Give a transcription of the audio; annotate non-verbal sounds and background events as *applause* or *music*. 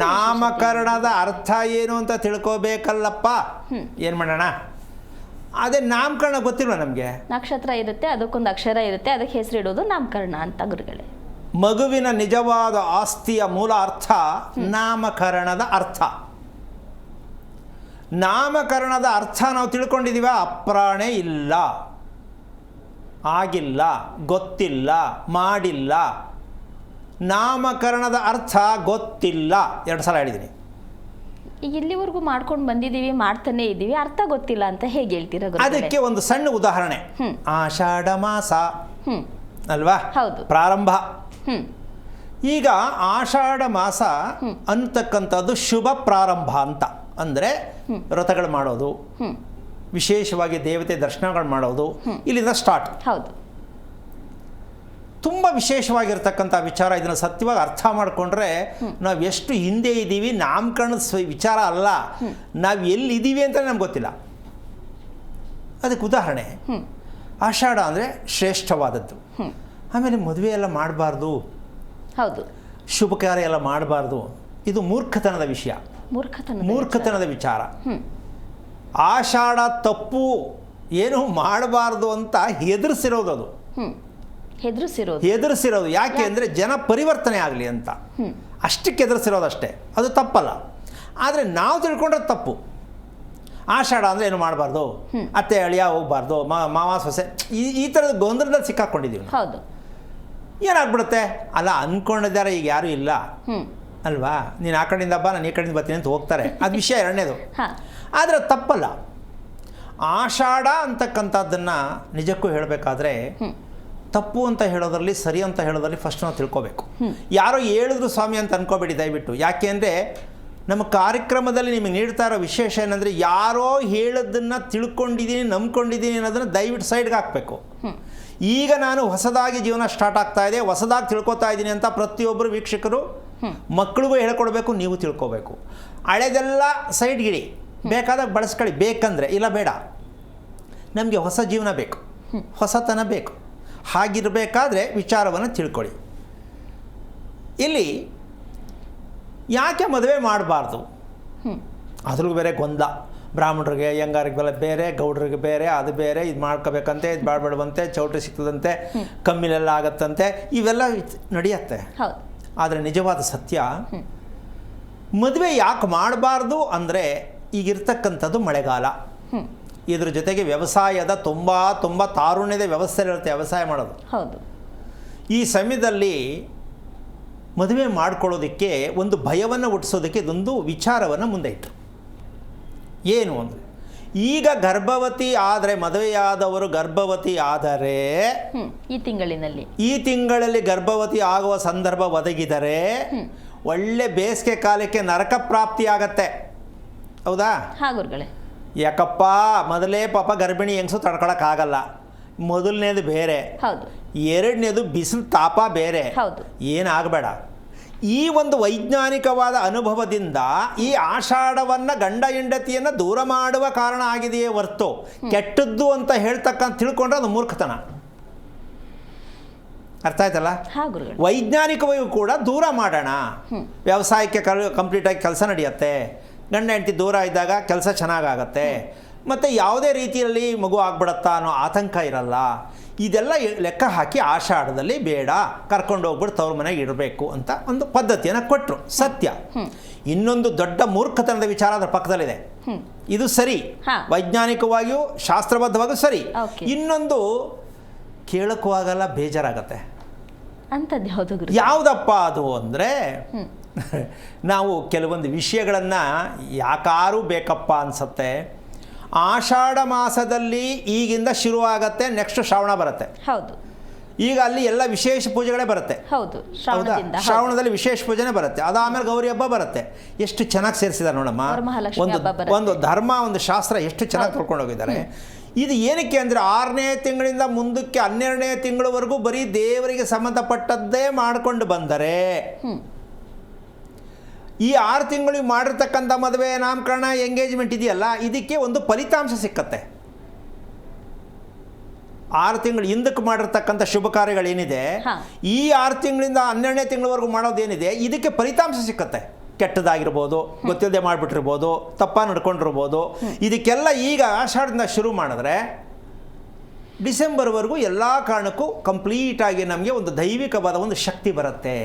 ನಾಮಕರಣದ ಅರ್ಥ ಏನು ಅಂತ ತಿಳ್ಕೋಬೇಕಲ್ಲಪ್ಪ. ಏನು ಮಾಡೋಣ? ಅದೇ ನಾಮಕರಣ ಗೊತ್ತಿಲ್ವ ನಮಗೆ? ನಕ್ಷತ್ರ ಇರುತ್ತೆ ಅದಕ್ಕೊಂದು ಅಕ್ಷರ ಇರುತ್ತೆ ಅದಕ್ಕೆ ಹೆಸರಿಡೋದು ನಾಮಕರಣ ಅಂತ ಗುರುಗಳೇ. ಮಗುವಿನ ನಿಜವಾದ ಆಸ್ತಿಯ ಮೂಲ ಅರ್ಥ ನಾಮಕರಣದ ಅರ್ಥ. ನಾಮಕರಣದ ಅರ್ಥ ನಾವು ತಿಳ್ಕೊಂಡಿದ್ದೀವ ಅಪ್ರಾಣೆ ಇಲ್ಲ. ಆಗಿಲ್ಲ ಗೊತ್ತಿಲ್ಲ ಮಾಡಿಲ್ಲ. ನಾಮಕರಣದ ಅರ್ಥ ಗೊತ್ತಿಲ್ಲ. ಎರಡು ಸಲ ಹೇಳಿದ್ದೀನಿ. ಈಗ ಇಲ್ಲಿವರೆಗೂ ಮಾಡ್ಕೊಂಡು ಬಂದಿದ್ದೀವಿ ಮಾಡ್ತಾನೆ ಇದ್ದೀವಿ ಅರ್ಥ ಗೊತ್ತಿಲ್ಲ ಅಂತ ಹೇಗೆ ಹೇಳ್ತೀರಾ ಅದಕ್ಕೆ ಒಂದು ಸಣ್ಣ ಉದಾಹರಣೆ. ಆಷಾಢ ಮಾಸ. ಅಲ್ವಾ? ಹೌದು. ಪ್ರಾರಂಭ. ಈಗ ಆಷಾಢ ಮಾಸ ಅಂತಕ್ಕಂಥದ್ದು ಶುಭ ಪ್ರಾರಂಭ ಅಂತ. ಅಂದರೆ ವ್ರತಗಳು ಮಾಡೋದು. ವಿಶೇಷವಾಗಿ ದೇವತೆ ದರ್ಶನಗಳು ಮಾಡೋದು. ಇಲ್ಲಿಂದ ಸ್ಟಾರ್ಟ್ ಹೌದು. ತುಂಬ ವಿಶೇಷವಾಗಿರ್ತಕ್ಕಂಥ ವಿಚಾರ ಇದನ್ನು ಸತ್ಯವಾಗಿ ಅರ್ಥ ಮಾಡಿಕೊಂಡ್ರೆ ನಾವು ಎಷ್ಟು ಹಿಂದೆ ಇದ್ದೀವಿ ನಾಮಕರಣದ ವಿಚಾರ ಅಲ್ಲ. ನಾವು ಎಲ್ಲಿದ್ದೀವಿ ಅಂತ ನಮ್ಗೆ ಗೊತ್ತಿಲ್ಲ. ಅದಕ್ಕೆ ಉದಾಹರಣೆ. ಆಷಾಢ ಅಂದರೆ ಶ್ರೇಷ್ಠವಾದದ್ದು. ಆಮೇಲೆ ಮದುವೆ ಎಲ್ಲ ಮಾಡಬಾರ್ದು. ಹೌದು. ಶುಭ ಕಾರ್ಯ ಎಲ್ಲ ಮಾಡಬಾರ್ದು. ಇದು ಮೂರ್ಖತನದ ವಿಷಯ. ಮೂರ್ಖತನ ಮೂರ್ಖತನದ ವಿಚಾರ. ಆಷಾಢ ತಪ್ಪು ಏನು ಮಾಡಬಾರ್ದು ಅಂತ ಹೆದರ್ಸಿರೋದು ಅದು. ಹೆದರಿಸಿರೋದು. ಹೆದರ್ಸಿರೋದು. ಯಾಕೆ ಅಂದರೆ ಜನ ಪರಿವರ್ತನೆ ಆಗಲಿ ಅಂತ. ಅಷ್ಟಕ್ಕೆ ಹೆದರ್ಸಿರೋದಷ್ಟೇ. ಅದು ತಪ್ಪಲ್ಲ. ಆದರೆ ನಾವು ತಿಳ್ಕೊಂಡ್ರೆ ತಪ್ಪು. ಆಷಾಢ ಅಂದರೆ ಏನು ಮಾಡಬಾರ್ದು? ಅತ್ತೆ ಅಳಿಯ ಹೋಗ್ಬಾರ್ದು. ಮಾವ ಸೊಸೆ. ಈ ಈ ಥರದ ಗೊಂದಲದಲ್ಲಿ ಸಿಕ್ಕಾಕೊಂಡಿದ್ದೀವಿ ಹೌದು. ಏನಾಗ್ಬಿಡುತ್ತೆ? ಅಲ್ಲ ಅಂದ್ಕೊಂಡಿದ್ದಾರೆ ಈಗ ಯಾರೂ ಇಲ್ಲ. ಅಲ್ವಾ? ನೀನು ಆ ಕಡೆಯಿಂದ ಬಾ ನಾನು ಈ ಕಡೆಯಿಂದ ಬರ್ತೀನಿ ಅಂತ ಹೋಗ್ತಾರೆ. ಅದು ವಿಷಯ ಎರಡನೇದು. *laughs* ಹಾ. ಆದರೆ ತಪ್ಪಲ್ಲ. ಆಷಾಢ ಅಂತಕ್ಕಂಥದ್ದನ್ನು ನಿಜಕ್ಕೂ ಹೇಳಬೇಕಾದ್ರೆ ತಪ್ಪು ಅಂತ ಹೇಳೋದ್ರಲ್ಲಿ ಸರಿ ಅಂತ ಹೇಳೋದ್ರಲ್ಲಿ ಫಸ್ಟ್ ನಾವು ತಿಳ್ಕೊಬೇಕು. ಯಾರೋ ಹೇಳಿದ್ರು ಸ್ವಾಮಿ ಅಂತ ಅನ್ಕೋಬೇಡಿ ದಯವಿಟ್ಟು. ಯಾಕೆ ಅಂದರೆ ನಮ್ಮ ಕಾರ್ಯಕ್ರಮದಲ್ಲಿ ನಿಮಗೆ ನೀಡ್ತಾ ಇರೋ ವಿಶೇಷ ಏನಂದರೆ ಯಾರೋ ಹೇಳೋದನ್ನು ತಿಳ್ಕೊಂಡಿದ್ದೀನಿ ನಂಬ್ಕೊಂಡಿದ್ದೀನಿ ಅನ್ನೋದನ್ನು ದಯವಿಟ್ಟು ಸೈಡ್ಗೆ ಹಾಕಬೇಕು. ಈಗ ನಾನು ಹೊಸದಾಗಿ ಜೀವನ ಸ್ಟಾರ್ಟ್ ಆಗ್ತಾ ಇದೆ ಹೊಸದಾಗಿ ತಿಳ್ಕೊತಾ ಇದ್ದೀನಿ ಅಂತ ಪ್ರತಿಯೊಬ್ಬರು ವೀಕ್ಷಕರು ಮಕ್ಕಳಿಗೂ ಹೇಳ್ಕೊಡ್ಬೇಕು ನೀವು ತಿಳ್ಕೊಬೇಕು. ಹಳೆದೆಲ್ಲ ಸೈಡ್ಗಿಡಿ ಬೇಕಾದಾಗ ಬಳಸ್ಕೊಳ್ಳಿ. ಬೇಕಂದರೆ ಇಲ್ಲ ಬೇಡ. ನಮಗೆ ಹೊಸ ಜೀವನ ಬೇಕು. ಹೊಸತನ ಬೇಕು. ಹಾಗಿರಬೇಕಾದ್ರೆ ವಿಚಾರವನ್ನು ತಿಳ್ಕೊಳ್ಳಿ. ಇಲ್ಲಿ ಯಾಕೆ ಮದುವೆ ಮಾಡಬಾರ್ದು? ಅದ್ರಿಗೂ ಬೇರೆ ಗೊಂದ ಬ್ರಾಹ್ಮಣರಿಗೆ ಅಯ್ಯಂಗಾರಿಗೆ ಬೇರೆ ಗೌಡ್ರಿಗೆ ಬೇರೆ ಅದು ಬೇರೆ ಇದು ಮಾಡ್ಕೋಬೇಕಂತೆ ಇದು ಮಾಡಬೇಡವಂತೆ ಚೌಟ್ರಿ ಸಿಕ್ತದಂತೆ ಕಮ್ಮಿಲೆಲ್ಲ ಆಗತ್ತಂತೆ ಇವೆಲ್ಲ ನಡೆಯುತ್ತೆ. ಆದರೆ ನಿಜವಾದ ಸತ್ಯ ಮದುವೆ ಯಾಕೆ ಮಾಡಬಾರ್ದು ಅಂದರೆ ಈಗಿರ್ತಕ್ಕಂಥದ್ದು ಮಳೆಗಾಲ. ಇದ್ರ ಜೊತೆಗೆ ವ್ಯವಸಾಯದ ತುಂಬ ತುಂಬ ತಾರುಣ್ಯದ ವ್ಯವಸ್ಥೆ ಇರುತ್ತೆ ವ್ಯವಸಾಯ ಮಾಡೋದು. ಹೌದು. ಈ ಸಮಯದಲ್ಲಿ ಮದುವೆ ಮಾಡ್ಕೊಳ್ಳೋದಕ್ಕೆ ಒಂದು ಭಯವನ್ನು ಹುಟ್ಟಿಸೋದಕ್ಕೆ ಇದೊಂದು ವಿಚಾರವನ್ನು ಮುಂದೆ ಇಟ್ಟರು ಏನು ಅಂದರೆ ಈಗ ಗರ್ಭವತಿ ಆದರೆ ಮದುವೆಯಾದವರು ಗರ್ಭವತಿ ಆದರೆ ಈ ತಿಂಗಳಿನಲ್ಲಿ. ಈ ತಿಂಗಳಲ್ಲಿ ಗರ್ಭವತಿ ಆಗುವ ಸಂದರ್ಭ ಒದಗಿದರೆ ಒಳ್ಳೆ ಬೇಸಿಗೆ ಕಾಲಕ್ಕೆ ನರಕ ಪ್ರಾಪ್ತಿ ಆಗತ್ತೆ. ಹೌದಾ? ಹಾ ಗುರುಗಳೇ ಯಾಕಪ್ಪ ಮೊದಲೇ ಪಾಪ ಗರ್ಭಿಣಿ ಹೆಂಗಸು ತಡ್ಕೊಳಕ್ಕಾಗಲ್ಲ ಮೊದಲನೇದು ಬೇರೆ. ಹೌದು. ಎರಡನೇದು ಬಿಸಿಲು ತಾಪ ಬೇರೆ. ಹೌದು. ಏನಾಗಬೇಡ ಈ ಒಂದು ವೈಜ್ಞಾನಿಕವಾದ ಅನುಭವದಿಂದ ಈ ಆಷಾಢವನ್ನು ಗಂಡ ಹೆಂಡತಿಯನ್ನು ದೂರ ಮಾಡುವ ಕಾರಣ ಆಗಿದೆಯೇ ಹೊರ್ತು ಕೆಟ್ಟದ್ದು ಅಂತ ಹೇಳ್ತಕ್ಕಂತ ತಿಳ್ಕೊಂಡ್ರೆ ಅದು ಮೂರ್ಖತನ. ಅರ್ಥ ಆಯ್ತಲ್ಲ? ವೈಜ್ಞಾನಿಕವಾಗಿ ಕೂಡ ದೂರ ಮಾಡೋಣ. ವ್ಯವಸಾಯಕ್ಕೆ ಕಂಪ್ಲೀಟ್ ಕಂಪ್ಲೀಟಾಗಿ ಕೆಲಸ ನಡೆಯುತ್ತೆ. ಗಂಡ ಹೆಂಡತಿ ದೂರ ಇದ್ದಾಗ ಕೆಲಸ ಚೆನ್ನಾಗಾಗತ್ತೆ. ಮತ್ತು ಯಾವುದೇ ರೀತಿಯಲ್ಲಿ ಮಗು ಆಗ್ಬಿಡತ್ತಾ ಅನ್ನೋ ಆತಂಕ ಇರಲ್ಲ. ಇದೆಲ್ಲ ಲೆಕ್ಕ ಹಾಕಿ ಆಷಾಢದಲ್ಲಿ ಬೇಡ. ಕರ್ಕೊಂಡು ಹೋಗ್ಬಿಟ್ಟು ತವ್ರ ಮನೆಗೆ ಇಡಬೇಕು ಅಂತ ಒಂದು ಪದ್ಧತಿಯನ್ನು ಕೊಟ್ಟರು ಸತ್ಯ. ಇನ್ನೊಂದು ದೊಡ್ಡ ಮೂರ್ಖತನದ ವಿಚಾರ ಅದರ ಪಕ್ಕದಲ್ಲಿದೆ. ಇದು ಸರಿ. ವೈಜ್ಞಾನಿಕವಾಗಿಯೂ ಶಾಸ್ತ್ರಬದ್ಧವಾಗಿಯೂ ಸರಿ. ಇನ್ನೊಂದು ಕೇಳಕ್ಕೂ ಆಗಲ್ಲ ಬೇಜಾರಾಗತ್ತೆ. ಯಾವುದಪ್ಪ ಅದು ಅಂದರೆ ನಾವು ಕೆಲವೊಂದು ವಿಷಯಗಳನ್ನು ಯಾಕಾರು ಬೇಕಪ್ಪ ಅನಿಸುತ್ತೆ ಆಷಾಢ ಮಾಸದಲ್ಲಿ ಈಗಿಂದ ಶುರುವಾಗತ್ತೆ ನೆಕ್ಸ್ಟ್ ಶ್ರಾವಣ ಬರುತ್ತೆ. ಹೌದು. ಈಗ ಅಲ್ಲಿ ಎಲ್ಲ ವಿಶೇಷ ಪೂಜೆಗಳೇ ಬರುತ್ತೆ. ಹೌದು ಶ್ರಾವಣದಲ್ಲಿ ವಿಶೇಷ ಪೂಜೆನೇ ಬರುತ್ತೆ. ಅದಾದ್ಮೇಲೆ ಗೌರಿ ಹಬ್ಬ ಬರುತ್ತೆ. ಎಷ್ಟು ಚೆನ್ನಾಗಿ ಸೇರಿಸಿದ್ದಾರೆ ನೋಡಮ್ಮ. ಒಂದು ಒಂದು ಧರ್ಮ ಒಂದು ಶಾಸ್ತ್ರ ಎಷ್ಟು ಚೆನ್ನಾಗಿ ಕರ್ಕೊಂಡು ಹೋಗಿದ್ದಾರೆ. ಇದು ಏನಕ್ಕೆ ಅಂದರೆ ಆರನೇ ತಿಂಗಳಿಂದ ಮುಂದಕ್ಕೆ ಹನ್ನೆರಡನೇ ತಿಂಗಳವರೆಗೂ ಬರೀ ದೇವರಿಗೆ ಸಂಬಂಧಪಟ್ಟದ್ದೇ ಮಾಡಿಕೊಂಡು ಬಂದರೆ. ಈ ಆರು ತಿಂಗಳಿಗೆ ಮಾಡಿರ್ತಕ್ಕಂಥ ಮದುವೆ ನಾಮಕರಣ ಎಂಗೇಜ್ಮೆಂಟ್ ಇದೆಯಲ್ಲ ಇದಕ್ಕೆ ಒಂದು ಫಲಿತಾಂಶ ಸಿಕ್ಕತ್ತೆ. ಆರು ತಿಂಗಳು ಹಿಂದಕ್ಕೆ ಮಾಡಿರ್ತಕ್ಕಂಥ ಶುಭ ಕಾರ್ಯಗಳೇನಿದೆ. ಈ ಆರು ತಿಂಗಳಿಂದ ಹನ್ನೆರಡನೇ ತಿಂಗಳವರೆಗೂ ಮಾಡೋದೇನಿದೆ ಇದಕ್ಕೆ ಫಲಿತಾಂಶ ಸಿಕ್ಕತ್ತೆ. ಕೆಟ್ಟದಾಗಿರ್ಬೋದು ಗೊತ್ತಿಲ್ಲದೆ ಮಾಡಿಬಿಟ್ಟಿರ್ಬೋದು ತಪ್ಪ ನಡ್ಕೊಂಡಿರ್ಬೋದು ಇದಕ್ಕೆಲ್ಲ ಈಗ ಆಷಾಢದಿಂದ ಶುರು ಮಾಡಿದ್ರೆ ಡಿಸೆಂಬರ್ವರೆಗೂ ಎಲ್ಲ ಕಾರಣಕ್ಕೂ ಕಂಪ್ಲೀಟಾಗಿ ನಮಗೆ ಒಂದು ದೈವಿಕವಾದ ಒಂದು ಶಕ್ತಿ ಬರುತ್ತೆ.